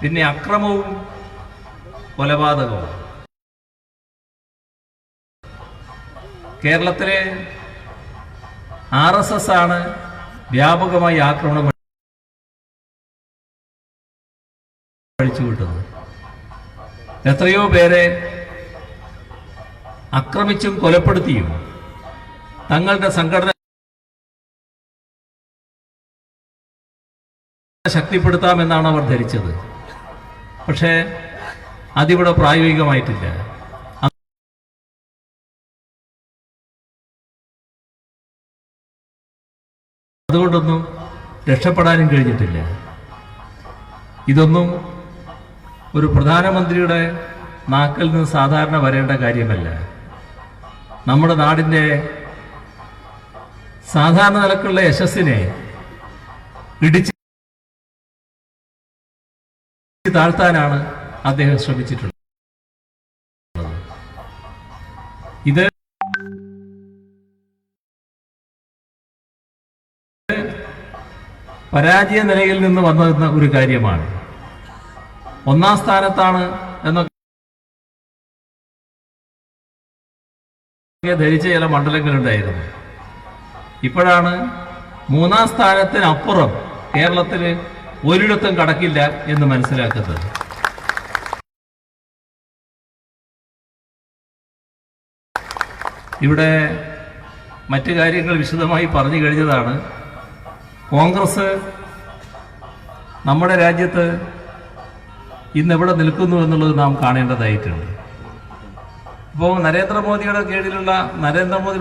പിന്നെ അക്രമവും കൊലപാതകവും. കേരളത്തിലെ ആർ എസ് എസ് ആണ് വ്യാപകമായി ആക്രമണം അഴിച്ചുവിട്ടത്. എത്രയോ പേരെ അക്രമിച്ചും കൊലപ്പെടുത്തിയും തങ്ങളുടെ സംഘടന ശക്തിപ്പെടുത്താമെന്നാണ് അവർ ധരിച്ചത്. പക്ഷേ അതിവിടെ പ്രായോഗികമായിട്ടില്ല. അതുകൊണ്ടൊന്നും രക്ഷപ്പെടാനും കഴിഞ്ഞിട്ടില്ല. ഇതൊന്നും ഒരു പ്രധാനമന്ത്രിയുടെ നാക്കിൽ നിന്ന് സാധാരണ വരേണ്ട കാര്യമല്ല. നമ്മുടെ നാടിന്റെ സാധാരണ നിലക്കുള്ള യശസ്സിനെ ഇടിച്ച് താഴ്ത്താനാണ് അദ്ദേഹം ശ്രമിച്ചിട്ടുള്ളത്. ഇത് പരാജയ നിലയിൽ നിന്ന് വന്നിരുന്ന ഒരു കാര്യമാണ്. ഒന്നാം സ്ഥാനത്താണ് എന്നൊക്കെ ധരിച്ച ചില മണ്ഡലങ്ങളുണ്ടായിരുന്നു. ഇപ്പോഴാണ് മൂന്നാം സ്ഥാനത്തിനപ്പുറം കേരളത്തിന് ഒരിടത്തും കടക്കില്ല എന്ന് മനസ്സിലാക്കുന്നത്. ഇവിടെ മറ്റു കാര്യങ്ങൾ വിശദമായി പറഞ്ഞു കഴിഞ്ഞതാണ്. നമ്മുടെ നിൽക്കുന്നു എന്നുള്ളത് നാം കാണേണ്ടതായിട്ടുണ്ട്.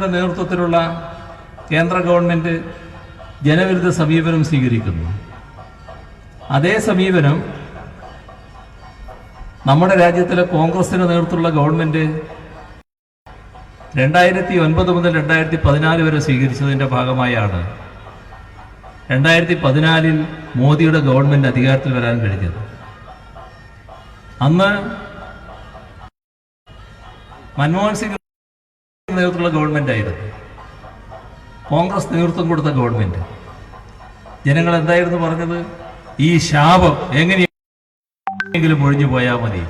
നേതൃത്വത്തിലുള്ള കേന്ദ്ര ജനവിരുദ്ധ അതേ സമീപനം നമ്മുടെ രാജ്യത്തിലെ കോൺഗ്രസിന് നേതൃത്വമുള്ള ഗവൺമെന്റ് രണ്ടായിരത്തി ഒൻപത് മുതൽ രണ്ടായിരത്തി പതിനാല് വരെ സ്വീകരിച്ചതിന്റെ ഭാഗമായാണ് രണ്ടായിരത്തി പതിനാലിൽ മോദിയുടെ ഗവൺമെന്റ് അധികാരത്തിൽ വരാൻ കഴിഞ്ഞത്. അന്ന് മൻമോഹൻ സിംഗ് നേതൃത്വമുള്ള ഗവൺമെന്റ് ആയിരുന്നു. കോൺഗ്രസ് നേതൃത്വം കൊടുത്ത ഗവൺമെന്റ്. ജനങ്ങൾ എന്തായിരുന്നു പറഞ്ഞത്? ഈ ശാപം എങ്ങനെയെങ്കിലും ഒഴിഞ്ഞു പോയാൽ മതി.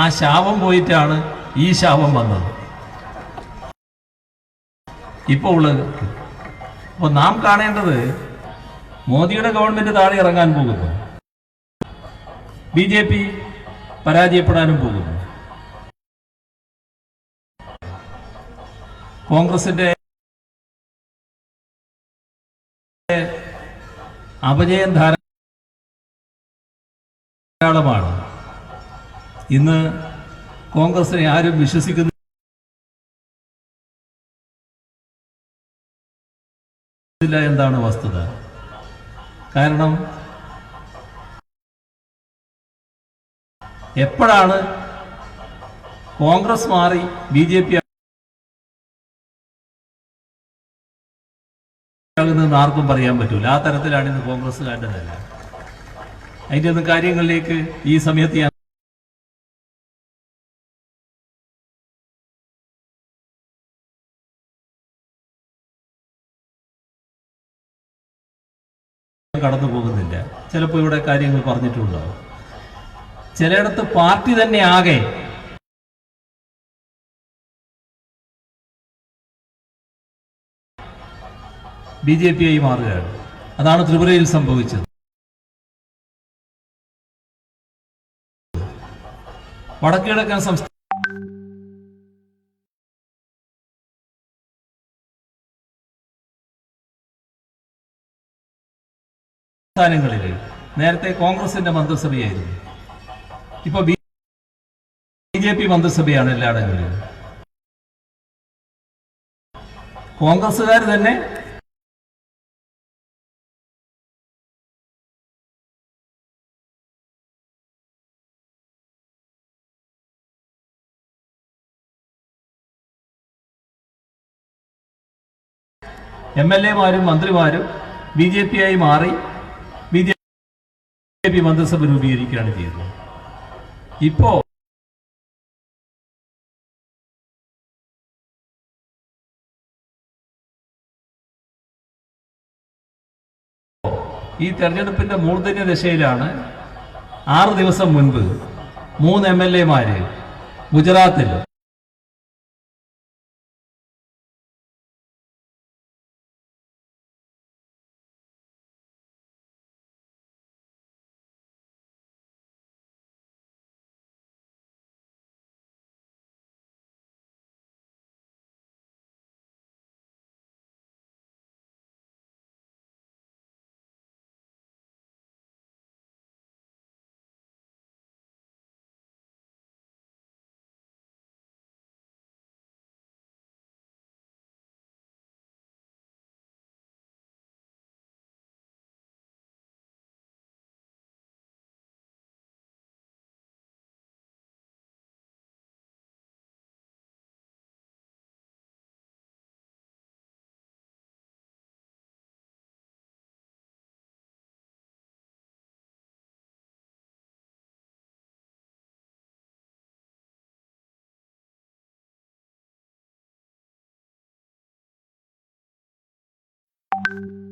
ആ ശാപം പോയിട്ടാണ് ഈ ശാപം വന്നത്. ഇപ്പോൾ ഉള്ളത് അപ്പോൾ നാം കാണേണ്ടത് മോദിയുടെ ഗവൺമെന്റ് താഴെ ഇറങ്ങാൻ പോകുന്നു. ബി ജെ പി പരാജയപ്പെടാനും പോകുന്നു. കോൺഗ്രസിന്റെ അപജയം ധാരാളമാണ്. ഇന്ന് കോൺഗ്രസിനെ ആരും വിശ്വസിക്കുന്നു എന്താണ് വസ്തുത. കാരണം എപ്പോഴാണ് കോൺഗ്രസ് മാറി ബി ജെ പി ആകുന്നതെന്ന് ആർക്കും പറയാൻ പറ്റൂല. ആ തരത്തിലാണ് ഇന്ന് കോൺഗ്രസ്സുകാരുടെ നില ഒന്നും കാര്യങ്ങളിലേക്ക് ഈ സമയത്ത് ഞാൻ കടന്നു പോകുന്നില്ല. ചിലപ്പോൾ ഇവിടെ കാര്യങ്ങൾ പറഞ്ഞിട്ടുണ്ടാവും. ചിലയിടത്ത് പാർട്ടി തന്നെ ആകെ ബി ജെ പി ആയി മാറുകയാണ്. അതാണ് ത്രിപുരയിൽ സംഭവിച്ചത്. വടക്കിഴക്കൻ സംസ്ഥാന സംസ്ഥാനങ്ങളിൽ നേരത്തെ കോൺഗ്രസിന്റെ മന്ത്രിസഭയായിരുന്നു. ഇപ്പൊ ബി ജെ പി മന്ത്രിസഭയാണ് എല്ലായിടങ്ങളിലും. കോൺഗ്രസ്സുകാർ തന്നെ എം എൽ എമാരും മന്ത്രിമാരും ബി ജെ പി ആയി മാറി ബി ജെ പി മന്ത്രിസഭ രൂപീകരിക്കുകയാണ് ചെയ്തത് ഇപ്പോ ഈ തെരഞ്ഞെടുപ്പിന്റെ മൂർധന്യ ദശയിലാണ് ആറ് ദിവസം മുൻപ് മൂന്ന് എം എൽ എമാര് ഗുജറാത്തിൽ you